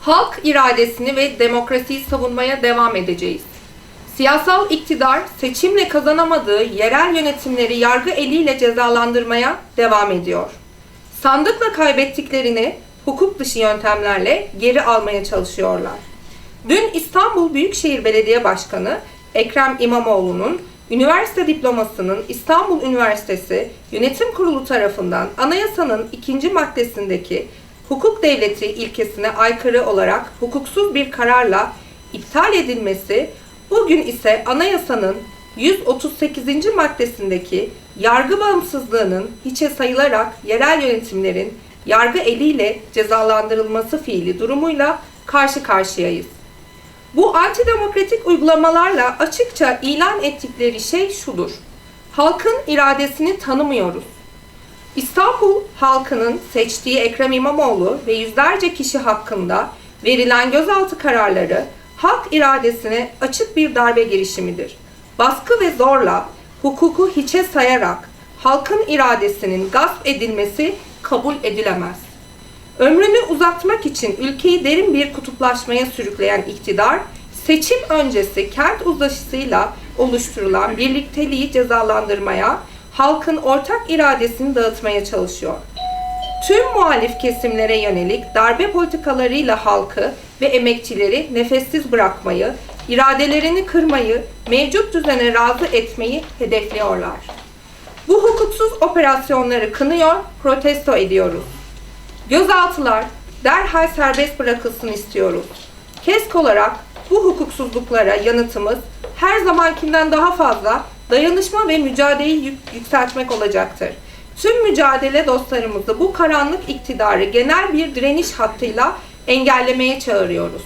Halk iradesini ve demokrasiyi savunmaya devam edeceğiz. Siyasal iktidar seçimle kazanamadığı yerel yönetimleri yargı eliyle cezalandırmaya devam ediyor. Sandıkla kaybettiklerini hukuk dışı yöntemlerle geri almaya çalışıyorlar. Dün İstanbul Büyükşehir Belediye Başkanı Ekrem İmamoğlu'nun üniversite diplomasının İstanbul Üniversitesi Yönetim Kurulu tarafından anayasanın ikinci maddesindeki hukuk devleti ilkesine aykırı olarak hukuksuz bir kararla iptal edilmesi, bugün ise anayasanın 138. maddesindeki yargı bağımsızlığının hiçe sayılarak yerel yönetimlerin yargı eliyle cezalandırılması fiili durumuyla karşı karşıyayız. Bu antidemokratik uygulamalarla açıkça ilan ettikleri şey şudur. Halkın iradesini tanımıyoruz. İstanbul halkının seçtiği Ekrem İmamoğlu ve yüzlerce kişi hakkında verilen gözaltı kararları halk iradesine açık bir darbe girişimidir. Baskı ve zorla hukuku hiçe sayarak halkın iradesinin gasp edilmesi kabul edilemez. Ömrünü uzatmak için ülkeyi derin bir kutuplaşmaya sürükleyen iktidar, seçim öncesi kent uzlaşısıyla oluşturulan birlikteliği cezalandırmaya, halkın ortak iradesini dağıtmaya çalışıyor. Tüm muhalif kesimlere yönelik darbe politikalarıyla halkı ve emekçileri nefessiz bırakmayı, iradelerini kırmayı, mevcut düzene razı etmeyi hedefliyorlar. Bu hukuksuz operasyonları kınıyor, protesto ediyoruz. Gözaltılar derhal serbest bırakılsın istiyoruz. KESK olarak bu hukuksuzluklara yanıtımız her zamankinden daha fazla dayanışma ve mücadeleyi yük- yükseltmek olacaktır. Tüm mücadele dostlarımızı bu karanlık iktidarı genel bir direniş hattıyla engellemeye çağırıyoruz.